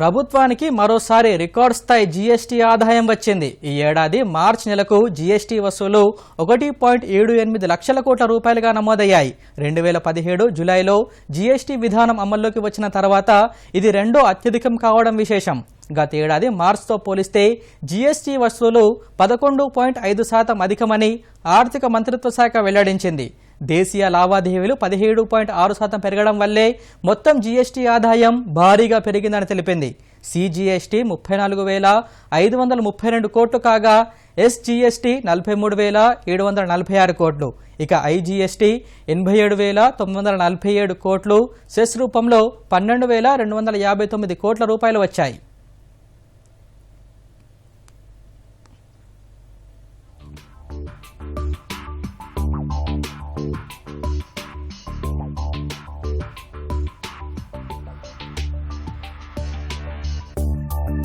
ప్రభుత్వానికి మరోసారి రికార్డ్ స్థాయి జీఎస్టీ ఆదాయం వచ్చింది. ఈ ఏడాది మార్చి నెలకు జీఎస్టీ వసూలు ఒకటి పాయింట్ ఏడు ఎనిమిది లక్షల కోట్ల రూపాయలుగా నమోదయ్యాయి. రెండు వేల పదిహేడు జూలైలో జీఎస్టీ విధానం అమల్లోకి వచ్చిన తర్వాత ఇది రెండో అత్యధికం కావడం విశేషం. గత ఏడాది పోలిస్తే జీఎస్టీ వసూలు పదకొండు పాయింట్ ఐదు శాతం అధికమని ఆర్థిక మంత్రిత్వ శాఖ వెల్లడించింది. దేశీయ లావాదేవీలు పదిహేడు పాయింట్ ఆరు శాతం పెరగడం వల్లే మొత్తం జీఎస్టీ ఆదాయం భారీగా పెరిగిందని తెలిపింది. సిజిఎస్టీ ముప్పై నాలుగు వేల ఐదు వందల ముప్పై రెండు కోట్లు కాగా ఎస్జిఎస్టీ నలభై మూడు వేల ఏడు వందల నలభై ఆరు కోట్లు. ఇక ఐజిఎస్టీ ఎనభై ఏడు వేల తొమ్మిది వందల నలభై ఏడు కోట్లు. సెస్ రూపంలో పన్నెండు వేల రెండు వందల యాభై తొమ్మిది కోట్ల రూపాయలు వచ్చాయి.